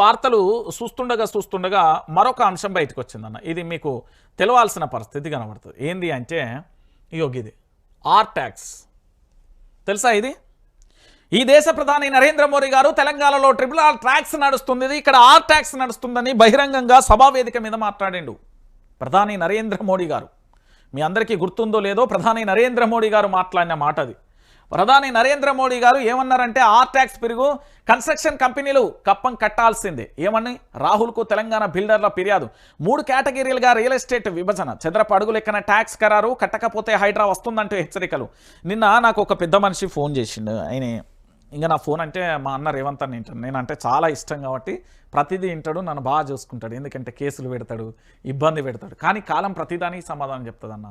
వార్తలు చూస్తుండగా చూస్తుండగా మరొక అంశం బయటకు వచ్చిందన్న ఇది మీకు తెలవాల్సిన పరిస్థితి కనబడుతుంది. ఏంది అంటే యోగిది ఇది ఆర్ ట్యాక్స్ తెలుసా ఇది? ఈ దేశ ప్రధాని నరేంద్ర మోడీ గారు తెలంగాణలో ట్రిపుల్ ఆర్ ట్యాక్స్ నడుస్తుంది. ఇక్కడ ఆర్ ట్యాక్స్ నడుస్తుందని బహిరంగంగా సభావేదిక మీద మాట్లాడిండు ప్రధాని నరేంద్ర మోడీ గారు. మీ అందరికీ గుర్తుందో లేదో ప్రధాని నరేంద్ర మోడీ గారు మాట్లాడిన మాట అది ప్రధాని నరేంద్ర మోడీ గారు ఏమన్నారంటే ఆర్ ట్యాక్స్ పెరుగు కన్స్ట్రక్షన్ కంపెనీలు కప్పం కట్టాల్సిందే. ఏమని? రాహుల్కు తెలంగాణ బిల్డర్ల ఫిర్యాదు. మూడు కేటగిరీలుగా రియల్ ఎస్టేట్ విభజన. చదరపు అడుగు లెక్కన ట్యాక్స్ ఖరారు కట్టకపోతే హైడ్రా వస్తుందంటూ హెచ్చరికలు. నిన్న నాకు ఒక పెద్ద మనిషి ఫోన్ చేసిండు. ఆయన ఇంకా నా ఫోన్ అంటే మా అన్న రేవంత్ అని వింటాను నేనంటే చాలా ఇష్టం కాబట్టి ప్రతిదీ వింటాడు నన్ను బాగా చూసుకుంటాడు. ఎందుకంటే కేసులు పెడతాడు ఇబ్బంది పెడతాడు. కానీ కాలం ప్రతిదానికి సమాధానం చెప్తుంది అన్న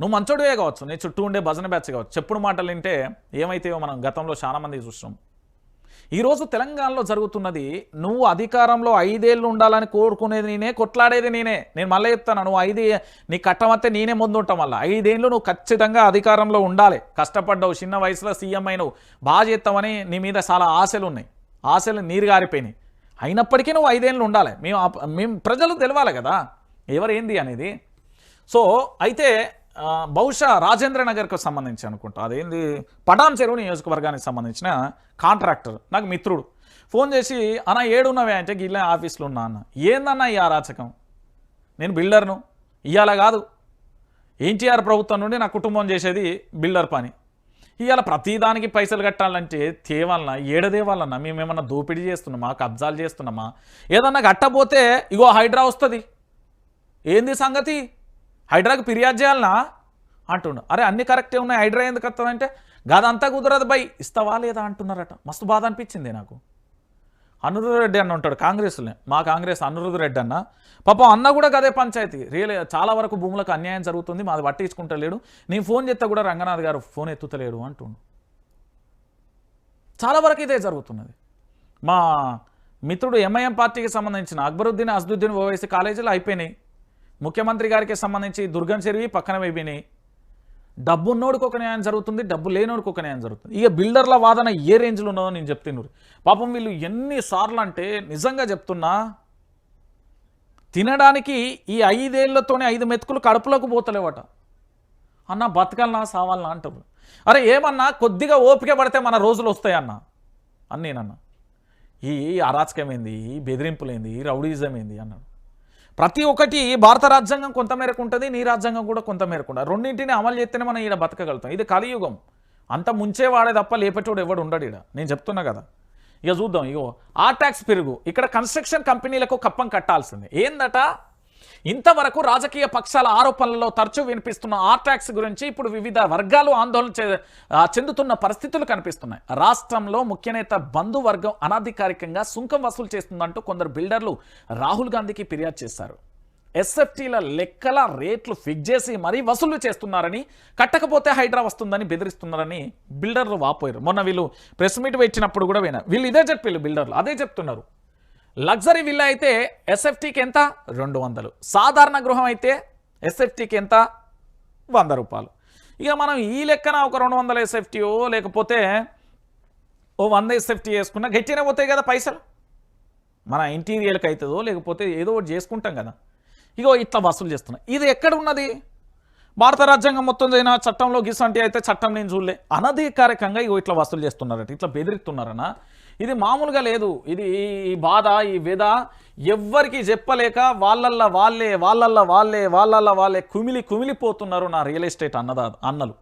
నువ్వు మంచోడివే కావచ్చు నీ చుట్టూ ఉండే భజన బ్యాచ్ కావచ్చు. చెప్పుడు మాటలు వింటే ఏమైతేవో మనం గతంలో చాలామంది చూసినాం. ఈరోజు తెలంగాణలో జరుగుతున్నది నువ్వు అధికారంలో ఐదేళ్ళు ఉండాలని కోరుకునేది నేనే కొట్లాడేది నేనే. నేను మళ్ళీ చెప్తాను నువ్వు ఐదు నీ కట్టమత్తే నేనే ముందు ఉంటాం మళ్ళీ. ఐదేళ్ళు నువ్వు ఖచ్చితంగా అధికారంలో ఉండాలి. కష్టపడ్డావు చిన్న వయసులో సీఎం అయినవు. బాగా చేస్తామని నీ మీద చాలా ఆశలు ఉన్నాయి. ఆశలు నీరు గారిపోయినాయి. అయినప్పటికీ నువ్వు ఐదేళ్ళు ఉండాలి. మేము మేము ప్రజలు తెలవాలి కదా. ఎవరేంది అనేది? సో అయితే బహుశా రాజేంద్ర నగర్కు సంబంధించి అనుకుంటా. అదేంది? పటాన్ చెరువు నియోజకవర్గానికి సంబంధించిన కాంట్రాక్టర్ నాకు మిత్రుడు. ఫోన్ చేసి అన్న ఏడున్నవే అంటే గిల్లే ఆఫీస్లో ఉన్నా అన్న. ఏందన్న ఈ అరాచకం? నేను బిల్డర్ను. ఇవాళ కాదు. ఎన్టీఆర్ ప్రభుత్వం నుండి నా కుటుంబం చేసేది బిల్డర్ పని. ఇవాళ ప్రతిదానికి పైసలు కట్టాలంటే తేవాలన్నా ఏడదేవాలన్నా మేమేమన్నా దోపిడీ చేస్తున్నామా కబ్జాలు చేస్తున్నామా? ఏదన్నా కట్టబోతే ఇగో హైడ్రా వస్తుంది. ఏంది సంగతి? హైడ్రాకి ఫిర్యాదు చేయాలనా? అంటుండు. అరే అన్ని కరెక్టే ఉన్నాయి. హైడ్రా ఎందుకు వస్తుందంటే గదంతా కుదరదు బై. ఇస్తావా లేదా అంటున్నారట. మస్తు బాధ అనిపించింది నాకు. అనురుద్ రెడ్డి అన్న ఉంటాడు కాంగ్రెస్లోనే. మా కాంగ్రెస్ అనురుద్ రెడ్డి అన్న. పాపం అన్న కూడా గదే పంచాయతీ. రియల్ చాలా వరకు భూములకు అన్యాయం జరుగుతుంది. మాది పట్టించుకుంటలేడు. నేను ఫోన్ చేస్తే కూడా రంగనాథ్ గారు ఫోన్ ఎత్తుతలేడు అంటుండు. చాలా వరకు ఇదే జరుగుతున్నది. మా మిత్రుడు ఎంఐఎం పార్టీకి సంబంధించిన అక్బరుద్దీన్ అసదుద్దీన్ ఓవైసీ కాలేజీలు అయిపోయినాయి. ముఖ్యమంత్రి గారికి సంబంధించి దుర్గం చెరివి పక్కన అయిపోయినాయి డబ్బు ఉన్నోడికి ఒక న్యాయం జరుగుతుంది డబ్బు లేనోడికి ఒక న్యాయం జరుగుతుంది. ఇక బిల్డర్ల వాదన ఏ రేంజ్లో ఉన్నదో నేను చెప్తున్నాను పాపం వీళ్ళు ఎన్నిసార్లు అంటే నిజంగా చెప్తున్నా తినడానికి ఈ ఐదేళ్ళతోనే ఐదు మెతుకులు కడుపులోకి పోతలేవట. అన్న బతకాలనా సావాలనా అంటారు. అరే ఏమన్నా కొద్దిగా ఓపిక పడితే మన రోజులు వస్తాయన్న? అని నేనన్నా. ఈ అరాచకమైంది ఈ బెదిరింపులేంది? రౌడీజం ఏంది? అన్నాడు. ప్రతి ఒక్కటి భారత రాజ్యాంగం కొంత మేరకు ఉంటుంది నీ రాజ్యాంగం కూడా కొంత మేరకు ఉంటుంది. రెండింటిని అమలు చేస్తేనే మనం ఈడ బతకగలుగుతాం. ఇది కలియుగం. అంత ముంచేవాడే తప్ప లేపేటోడు ఎవడు ఉండడు ఈడ. నేను చెప్తున్నా కదా. ఇక చూద్దాం ఇగో ఆ ట్యాక్స్ పెరుగు. ఇక్కడ కన్స్ట్రక్షన్ కంపెనీలకు కప్పం కట్టాల్సింది. ఏందట? ఇంతవరకు రాజకీయ పక్షాల ఆరోపణలలో తరచూ వినిపిస్తున్న ఆర్టాక్స్ గురించి ఇప్పుడు వివిధ వర్గాలు ఆందోళన చెందుతున్న పరిస్థితులు కనిపిస్తున్నాయి. రాష్ట్రంలో ముఖ్యనేత బంధు వర్గం అనధికారికంగా సుంకం వసూలు చేస్తుందంటూ కొందరు బిల్డర్లు రాహుల్ గాంధీకి ఫిర్యాదు చేశారు. ఎస్ఎఫ్టీల లెక్కల రేట్లు ఫిక్స్ చేసి మరీ వసూలు చేస్తున్నారని కట్టకపోతే హైడ్రా వస్తుందని బెదిరిస్తున్నారని బిల్డర్లు వాపోయారు. మొన్న వీళ్ళు ప్రెస్ మీట్ ఇచ్చినప్పుడు కూడా వినా వీళ్ళు ఇదే చెప్పారు బిల్డర్లు అదే చెప్తున్నారు. లగ్జరీ విల్లా అయితే ఎస్ఎఫ్టీకి ఎంత రెండు వందలు. సాధారణ గృహం అయితే ఎస్ఎఫ్టీకి ఎంత వంద రూపాయలు. ఇక మనం ఈ లెక్కన ఒక రెండు వందల ఎస్ఎఫ్టీయో లేకపోతే ఓ వంద ఎస్ఎఫ్టీ వేసుకున్నా గట్టినే పోతాయి కదా పైసలు? మన ఇంటీరియర్కి అవుతుందో లేకపోతే ఏదో ఒకటి చేసుకుంటాం కదా. ఇగో ఇట్లా వసూలు చేస్తున్నాం. ఇది ఎక్కడ ఉన్నది? భారత రాజ్యాంగం మొత్తం అయినా చట్టంలో గిసంటి అయితే చట్టం నేను చూడలే. అనధికారికంగా ఇగో ఇట్లా వసూలు చేస్తున్నారట. ఇట్లా బెదిరిస్తున్నారనా? ఇది మామూలుగా లేదు. ఇది ఈ బాధ ఈ విధ ఎవ్వరికి చెప్పలేక వాళ్ళల్లా వాళ్ళే వాళ్ళల్లా వాళ్ళే వాళ్ళల్లా వాళ్ళే కుమిలి కుమిలిపోతున్నారు నా రియల్ ఎస్టేట్ అన్నదా అన్నలు.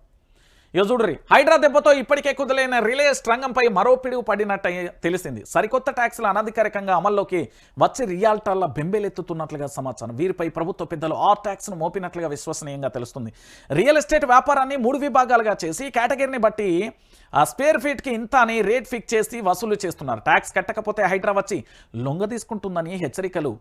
ఇక చూడ్రి హైడ్రా దెబ్బతో ఇప్పటికే కుదలైన రిలయన్స్ రంగంపై మరో పిడుగు పడినట్టు తెలిసింది. సరికొత్త ట్యాక్సులు అనధికారికంగా అమల్లోకి వచ్చి రియాల్టర్ల బెంబేలెత్తుతున్నట్లుగా సమాచారం. వీరిపై ప్రభుత్వ పెద్దలు ఆ ట్యాక్స్ను మోపినట్లుగా విశ్వసనీయంగా తెలుస్తుంది. రియల్ ఎస్టేట్ వ్యాపారాన్ని మూడు విభాగాలుగా చేసి కేటగిరీని బట్టి ఆ స్పేర్ ఫీట్కి ఇంత అని రేట్ ఫిక్స్ చేసి వసూలు చేస్తున్నారు. ట్యాక్స్ కట్టకపోతే హైడ్రా వచ్చి లొంగ తీసుకుంటుందని హెచ్చరికలు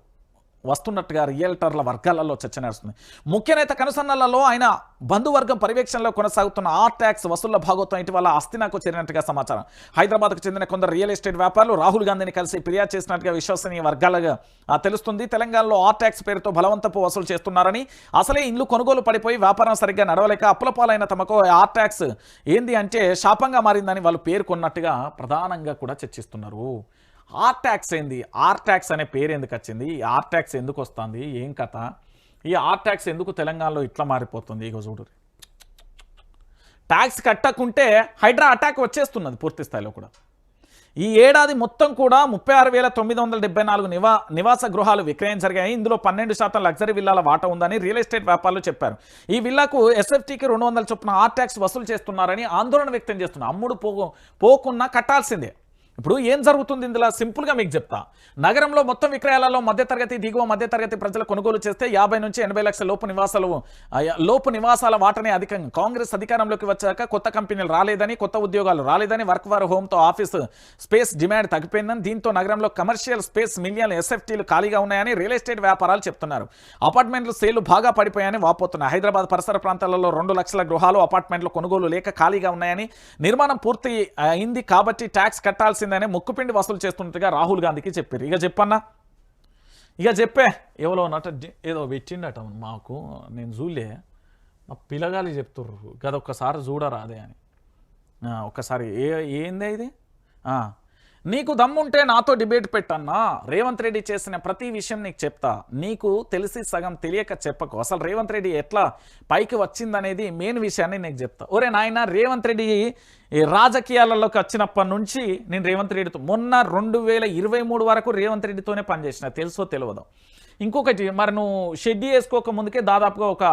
వస్తున్నట్టుగా రియల్టర్ల వర్గాలలో చర్చ నడుస్తుంది. ముఖ్య నేత కనుసన్నలలో ఆయన బంధువర్గం పర్యవేక్షణలో కొనసాగుతున్న ఆర్ ట్యాక్స్ వసూళ్ళ భాగోత్వం ఇటీవల అస్థినాకు చేరినట్టుగా సమాచారం. హైదరాబాద్కు చెందిన కొందరు రియల్ ఎస్టేట్ వ్యాపారులు రాహుల్ గాంధీని కలిసి ఫిర్యాదు చేసినట్టుగా విశ్వసనీయ వర్గాలుగా తెలుస్తుంది. తెలంగాణలో ఆర్ ట్యాక్స్ పేరుతో బలవంతపు వసూలు చేస్తున్నారని అసలే ఇల్లు కొనుగోలు పడిపోయి వ్యాపారం సరిగ్గా నడవలేక అప్పుల పాలైన తమకు ఆర్ ట్యాక్స్ ఏంది అంటే శాపంగా మారిందని వాళ్ళు పేర్కొన్నట్టుగా ప్రధానంగా కూడా చర్చిస్తున్నారు. ఆర్టాక్స్ ఏంది? ఆర్టాక్స్ అనే పేరు ఎందుకు వచ్చింది? ఈ ఆర్టాక్స్ ఎందుకు వస్తుంది? ఏం కథ? ఈ ఆర్టాక్స్ ఎందుకు తెలంగాణలో ఇట్లా మారిపోతుంది? ఇక చూడు. ట్యాక్స్ కట్టకుంటే హైడ్రా అటాక్ వచ్చేస్తున్నది పూర్తి స్థాయిలో కూడా. ఈ ఏడాది మొత్తం కూడా ముప్పై ఆరు వేల తొమ్మిది వందల డెబ్బై నాలుగు నివా నివాస గృహాలు విక్రయం జరిగాయి. ఇందులో పన్నెండు శాతం లగ్జరీ విల్లాల వాటా ఉందని రియల్ ఎస్టేట్ వ్యాపారులు చెప్పారు. ఈ విల్లాకు ఎస్ఎఫ్టీకి రెండు వందల చొప్పున ఆర్ ట్యాక్స్ వసూలు చేస్తున్నారని ఆందోళన వ్యక్తం చేస్తున్నారు. అమ్ముడు పో పోకున్నా కట్టాల్సిందే. ఇప్పుడు ఏం జరుగుతుంది ఇందులో? సింపుల్గా మీకు చెప్తా. నగరంలో మొత్తం విక్రయాలలో మధ్యతరగతి దిగువ మధ్యతరగతి ప్రజలు కొనుగోలు చేస్తే యాభై నుంచి ఎనభై లక్షల లోపు నివాసాలు లోపు నివాసాల వాటనే అధికంగా. కాంగ్రెస్ అధికారంలోకి వచ్చాక కొత్త కంపెనీలు రాలేదని కొత్త ఉద్యోగాలు రాలేదని వర్క్ ఫర్ హోమ్తో ఆఫీస్ స్పేస్ డిమాండ్ తగ్గిపోయిందని దీంతో నగరంలో కమర్షియల్ స్పేస్ మిలియన్ ఎస్ఎఫ్టీలు ఖాళీగా ఉన్నాయని రియల్ ఎస్టేట్ వ్యాపారాలు చెప్తున్నారు. అపార్ట్మెంట్లు సేలు బాగా పడిపోయాయని వాపోతున్నాయి. హైదరాబాద్ పరిసర ప్రాంతాలలో రెండు లక్షల గృహాలు అపార్ట్మెంట్లు కొనుగోలు లేక ఖాళీగా ఉన్నాయని నిర్మాణం పూర్తి అయింది కాబట్టి ట్యాక్స్ కట్టాల్సి చేసిందనే ముక్కుపిండి వసూలు చేస్తున్నట్టుగా రాహుల్ గాంధీకి చెప్పారు. ఇక చెప్పన్నా? ఇక చెప్పే. ఎవరో నట ఏదో పెట్టిండట మాకు. నేను చూలే మా పిల్లగాలి చెప్తుర్రు. గదొక్కసారి చూడరాదే అని. ఒకసారి ఏ ఏందే ఇది? నీకు దమ్ముంటే నాతో డిబేట్ పెట్టన్నా. రేవంత్ రెడ్డి చేసిన ప్రతి విషయం నీకు చెప్తా. నీకు తెలిసి సగం తెలియక చెప్పకు. అసలు రేవంత్ రెడ్డి ఎట్లా పైకి వచ్చిందనేది మెయిన్ విషయాన్ని నీకు చెప్తా. ఒరే నాయన రేవంత్ రెడ్డి ఈ రాజకీయాలలోకి వచ్చినప్పటి నుంచి నేను రేవంత్ రెడ్డితో మొన్న రెండు వేల ఇరవై మూడు వరకు రేవంత్ రెడ్డితోనే పనిచేసిన. తెలుసో తెలియదు ఇంకొకటి మరి నువ్వు షెడ్యూల్ వేసుకోక ముందుకే దాదాపుగా ఒక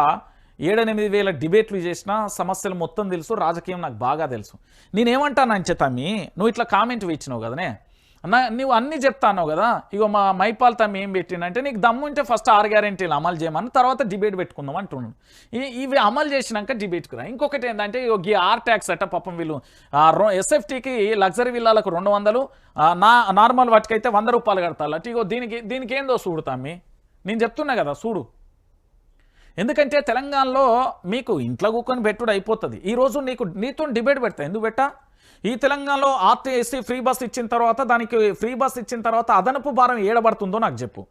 ఏడెనిమిది వేల డిబేట్లు చేసిన సమస్యలు మొత్తం తెలుసు రాజకీయం నాకు బాగా తెలుసు. నేనేమంటాను తమ్మి నువ్వు ఇట్లా కామెంట్ ఇచ్చినావు కదనే నా? నువ్వు అన్నీ చెప్తాను కదా ఇగో మా మైపాల్ తమ్మి ఏం పెట్టినంటే నీకు దమ్ము ఉంటే ఫస్ట్ ఆరు గ్యారెంటీలు అమలు చేయమని తర్వాత డిబేట్ పెట్టుకుందాం అంటున్నాడు ఈ- ఇవి అమలు చేసినాక డిబేట్కి రా ఇంకొకటి ఏంటంటే ఇగో ఈ ఆర్ ట్యాక్స్ అట్ట పాపం వీళ్ళు ఎస్ఎఫ్టీకి లగ్జరీ విల్లాలకు రెండు వందలు నా నార్మల్ వాటికైతే వంద రూపాయలు కడతారు ఇగో దీనికి దీనికి ఏందో చూడు తమ్మి. నేను చెప్తున్నా కదా చూడు. ఎందుకంటే తెలంగాణలో మీకు ఇంట్లో కూకొని పెట్టుడు అయిపోతుంది. ఈరోజు నీకు నీతో డిబేట్ పెడతా. ఎందుకు పెట్టా? ఈ తెలంగాణలో ఆర్టీఎస్సీ ఫ్రీ బస్ ఇచ్చిన తర్వాత దానికి ఫ్రీ బస్ ఇచ్చిన తర్వాత అదనపు భారం ఏడబడుతుందో నాకు చెప్పు.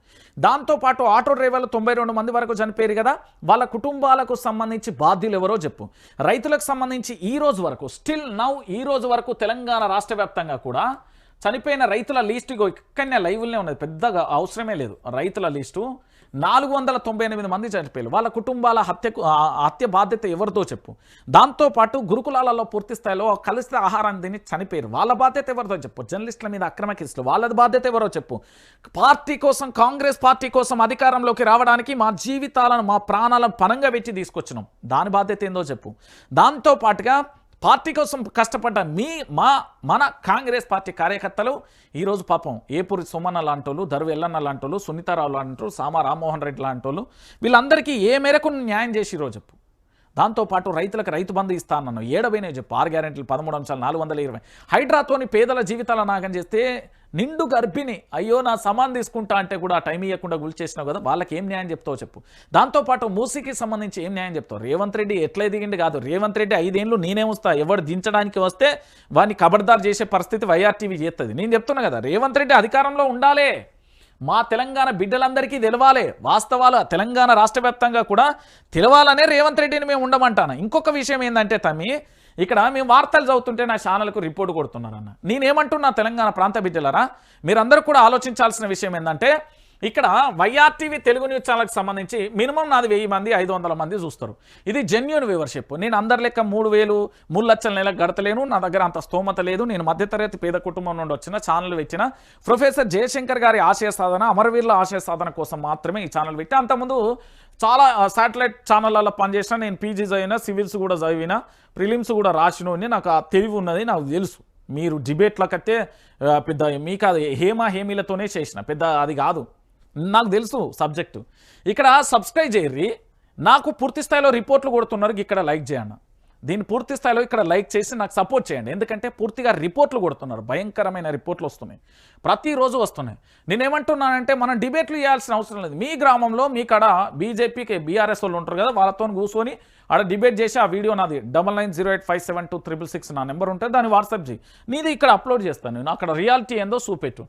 దాంతోపాటు ఆటో డ్రైవర్లు తొంభై రెండు మంది వరకు చనిపోయారు కదా వాళ్ళ కుటుంబాలకు సంబంధించి బాధ్యులు ఎవరో చెప్పు. రైతులకు సంబంధించి ఈ రోజు వరకు స్టిల్ నౌ ఈ రోజు వరకు తెలంగాణ రాష్ట్ర వ్యాప్తంగా కూడా చనిపోయిన రైతుల లిస్టు ఇక్కడనే లైవ్లనే ఉన్నది. పెద్దగా అవసరమే లేదు. రైతుల లిస్టు నాలుగు వందల తొంభై ఎనిమిది మంది చనిపోయారు. వాళ్ళ కుటుంబాల హత్యకు హత్య బాధ్యత ఎవరితో చెప్పు. దాంతోపాటు గురుకులాలలో పూర్తి స్థాయిలో కలిసిన ఆహారాన్ని తిని చనిపోయారు. వాళ్ళ బాధ్యత ఎవరితో చెప్పు. జర్నలిస్టుల మీద అక్రమ కేసులు వాళ్ళ బాధ్యత ఎవరో చెప్పు. పార్టీ కోసం కాంగ్రెస్ పార్టీ కోసం అధికారంలోకి రావడానికి మా జీవితాలను మా ప్రాణాలను పనంగా పెట్టి తీసుకొచ్చినాం. దాని బాధ్యత ఏందో చెప్పు. దాంతోపాటుగా పార్టీ కోసం కష్టపడ్డ మీ మా మన కాంగ్రెస్ పార్టీ కార్యకర్తలు ఈరోజు పాపం ఏపూరి సుమన్న లాంటోళ్ళు దరు ఎల్లన్న లాంటోళ్ళు సునీతారావు లాంటోళ్ళు సామా రామ్మోహన్ రెడ్డి లాంటోళ్ళు వీళ్ళందరికీ ఏ మేరకు న్యాయం చేసి ఈరోజు చెప్పు దాంతోపాటు రైతులకు రైతు బంధు ఇస్తా అన్నాను. ఏడవైనా చెప్పు. ఆరు గ్యారెంటీలు పదమూడు అంశాలు నాలుగు వందల ఇరవై. హైడ్రాతోని పేదల జీవితాల నాగం చేస్తే నిండు గర్భిణి అయ్యో నా సమాన్ తీసుకుంటా అంటే కూడా టైం ఇవ్వకుండా గుల్ చేసినావు కదా వాళ్ళకి ఏం న్యాయం చెప్తావు చెప్పు. దాంతోపాటు మూసీకి సంబంధించి ఏం న్యాయం చెప్తావు? రేవంత్ రెడ్డి ఎట్లా ఎదిగిండి కాదు. రేవంత్ రెడ్డి ఐదేళ్ళు నేనే వస్తా ఎవడు దించడానికి వస్తే వాడిని కబర్దార్ చేసే పరిస్థితి వైఆర్టీవీ చేస్తుంది నేను చెప్తున్నా కదా రేవంత్ రెడ్డి అధికారంలో ఉండాలే. మా తెలంగాణ బిడ్డలందరికీ తెలవాలి. వాస్తవాలు తెలంగాణ రాష్ట్ర వ్యాప్తంగా కూడా తెలవాలనే రేవంత్ రెడ్డిని మేము ఉండమంటాను? ఇంకొక విషయం ఏంటంటే తమ్మి ఇక్కడ మేము వార్తలు చదువుతుంటే నా ఛానల్కు రిపోర్ట్ కొడుతున్నారన్న నేనేమంటున్నా తెలంగాణ ప్రాంత బిడ్డలరా మీరందరూ కూడా ఆలోచించాల్సిన విషయం ఏంటంటే ఇక్కడ వైఆర్టీవీ తెలుగు న్యూస్ ఛానల్కి సంబంధించి మినిమం నాది వెయ్యి మంది ఐదు వందల మంది చూస్తారు. ఇది జెన్యున్ వ్యూవర్షిప్ నేను అందరి లెక్క మూడు వేలు మూడు లక్షల నెలకు గడతలేను నా దగ్గర అంత స్తోమత లేదు. నేను మధ్యతరగతి పేద కుటుంబం నుండి వచ్చిన ఛానల్ పెట్టిన ప్రొఫెసర్ జయశంకర్ గారి ఆశయ సాధన అమరవీరుల ఆశయ సాధన కోసం మాత్రమే ఈ ఛానల్ పెట్టి. అంతకుముందు చాలా శాటిలైట్ ఛానళ్ళలో పనిచేసిన నేను పీజీ చదివిన సివిల్స్ కూడా చదివిన ప్రిలిమ్స్ కూడా రాసినోని నాకు ఆ తెలివి ఉన్నది నాకు తెలుసు. మీరు డిబేట్లకైతే పెద్ద మీకు అది హేమ హేమీలతోనే చేసిన పెద్ద అది కాదు. నాకు తెలుసు సబ్జెక్టు ఇక్కడ సబ్స్క్రైబ్ చేయర్రి నాకు పూర్తి స్థాయిలో రిపోర్ట్లు కొడుతున్నారు ఇక్కడ లైక్ చేయండి. దీన్ని పూర్తి స్థాయిలో ఇక్కడ లైక్ చేసి నాకు సపోర్ట్ చేయండి. ఎందుకంటే పూర్తిగా రిపోర్ట్లు కొడుతున్నారు. భయంకరమైన రిపోర్ట్లు వస్తున్నాయి. ప్రతిరోజు వస్తున్నాయి. నేనేమంటున్నానంటే మనం డిబేట్లు చేయాల్సిన అవసరం లేదు. మీ గ్రామంలో మీ కడ బీజేపీకి బీఆర్ఎస్ వాళ్ళు ఉంటారు కదా వాళ్ళతో కూర్చొని ఆడ డిబేట్ చేసి ఆ వీడియో నాది double nine zero eight five seven two triple six నా నెంబర్ ఉంటుంది దాన్ని వాట్సాప్ చేయి నీది ఇక్కడ అప్లోడ్ చేస్తాను నేను. అక్కడ రియాలిటీ ఏందో చూపెట్టు.